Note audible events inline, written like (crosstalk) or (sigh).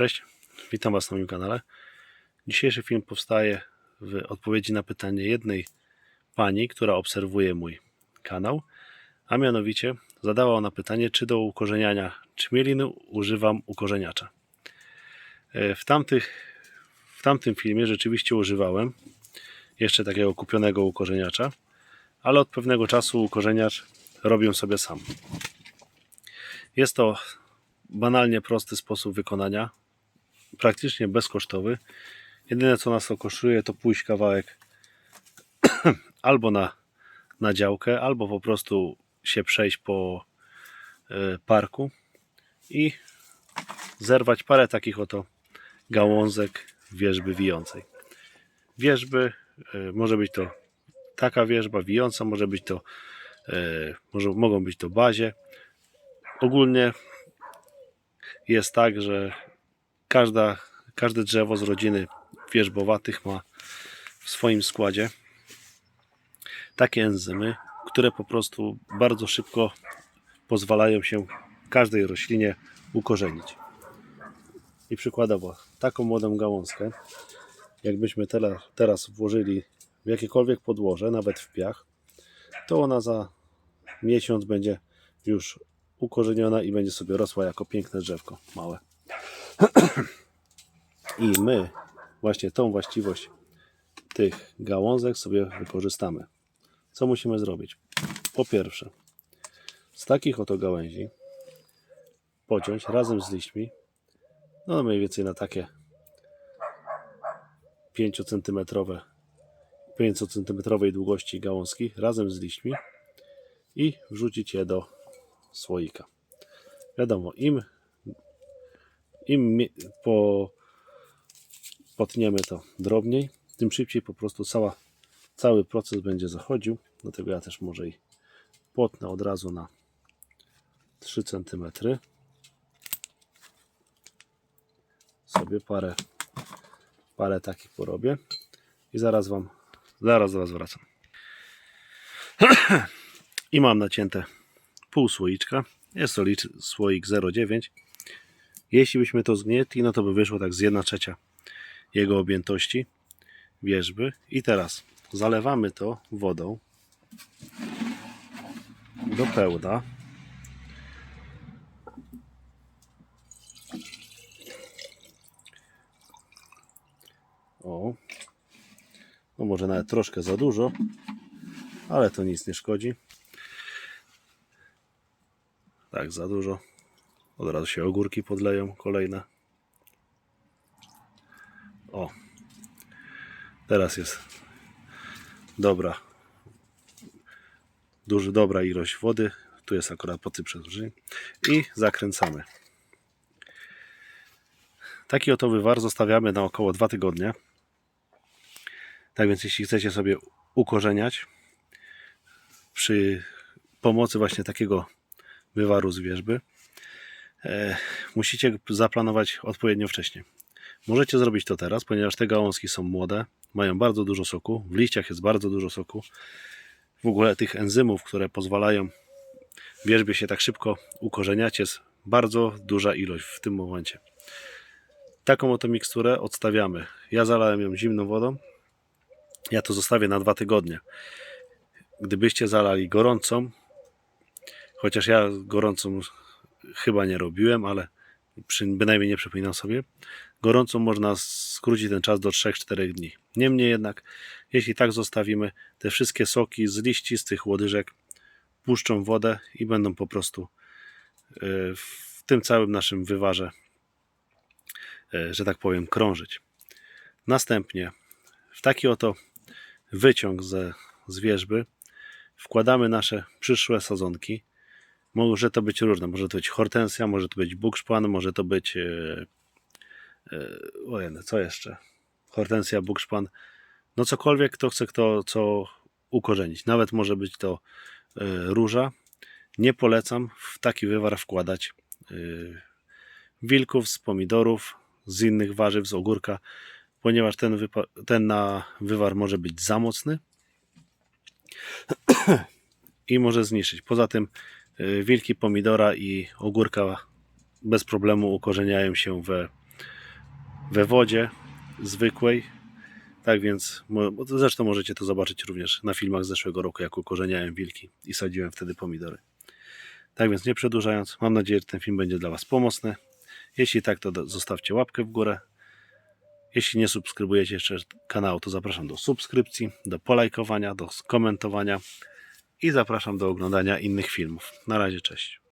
Cześć, witam Was na moim kanale. Dzisiejszy film powstaje w odpowiedzi na pytanie jednej pani, która obserwuje mój kanał, a mianowicie zadała ona pytanie, czy do ukorzeniania czmieliny używam ukorzeniacza. E, W, tamtych, w tamtym filmie rzeczywiście używałem jeszcze takiego kupionego ukorzeniacza, ale od pewnego czasu ukorzeniacz robię sobie sam. Jest to banalnie prosty sposób wykonania, praktycznie bezkosztowy. Jedyne co nas to kosztuje to pójść kawałek (clears throat) albo na, na działkę, albo po prostu się przejść po e, parku i zerwać parę takich oto gałązek wierzby wijącej. Wierzby, e, może być to taka wierzba wijąca, może być to e, może, mogą być to bazie. Ogólnie jest tak, że każda, każde drzewo z rodziny wierzbowatych ma w swoim składzie takie enzymy, które po prostu bardzo szybko pozwalają się każdej roślinie ukorzenić. I przykładowo, taką młodą gałązkę, jakbyśmy teraz włożyli w jakiekolwiek podłoże, nawet w piach, to ona za miesiąc będzie już ukorzeniona i będzie sobie rosła jako piękne drzewko małe. I my właśnie tą właściwość tych gałązek sobie wykorzystamy. Co musimy zrobić? Po pierwsze, z takich oto gałęzi pociąć razem z liśćmi, no mniej więcej na takie 5 cm 5 cm długości gałązki razem z liśćmi i wrzucić je do słoika. Wiadomo, im, im po, potniemy to drobniej, tym szybciej po prostu cała, cały proces będzie zachodził. Dlatego ja też może i potnę od razu na 3 cm. Sobie parę, parę takich porobię i zaraz Wam, zaraz do Was wracam. (clears throat) I mam nacięte pół słoiczka. Jest to słoik 0,9. Jeśli byśmy to zgnietli, no to by wyszło tak z 1 trzecia jego objętości wierzby. I teraz zalewamy to wodą do pełna. O, no może nawet troszkę za dużo, ale to nic nie szkodzi. Tak, za dużo. Od razu się ogórki podleją kolejne. O. Teraz jest dobra. Duży, dobra ilość wody. Tu jest akurat po przedłużeniu. I zakręcamy. Taki oto wywar zostawiamy na około 2 tygodnie. Tak więc jeśli chcecie sobie ukorzeniać przy pomocy właśnie takiego wywaru z wierzby, musicie zaplanować odpowiednio wcześnie. Możecie zrobić to teraz, ponieważ te gałązki są młode, mają bardzo dużo soku, w liściach jest bardzo dużo soku. W ogóle tych enzymów, które pozwalają wierzbie się tak szybko ukorzeniać, jest bardzo duża ilość w tym momencie. Taką oto miksturę odstawiamy. Ja zalałem ją zimną wodą. Ja to zostawię na dwa tygodnie. Gdybyście zalali gorącą, chociaż ja gorącą chyba nie robiłem, ale bynajmniej nie przypominam sobie, gorącą można skrócić ten czas do 3-4 dni. Niemniej jednak, jeśli tak zostawimy, te wszystkie soki z liści, z tych łodyżek puszczą wodę i będą po prostu e, w tym całym naszym wywarze, e, że tak powiem, krążyć. Następnie w taki oto wyciąg ze, z wierzby wkładamy nasze przyszłe sadzonki. Może to być różne, może to być hortensja, może to być bukszpan, może to być e, e, ojej, co jeszcze? Hortensja, bukszpan, no cokolwiek kto chce kto co ukorzenić. Nawet może być to e, róża. Nie polecam w taki wywar wkładać wilków z pomidorów, z innych warzyw, z ogórka, ponieważ ten, ten na wywar może być za mocny i może zniszczyć. Poza tym wilki pomidora i ogórka bez problemu ukorzeniają się we we wodzie zwykłej. Tak więc, zresztą możecie to zobaczyć również na filmach z zeszłego roku, jak ukorzeniałem wilki i sadziłem wtedy pomidory. Tak więc, nie przedłużając, mam nadzieję, że ten film będzie dla Was pomocny. Jeśli tak, to zostawcie łapkę w górę. Jeśli nie subskrybujecie jeszcze kanału, to zapraszam do subskrypcji, do polajkowania, do skomentowania i zapraszam do oglądania innych filmów. Na razie, cześć.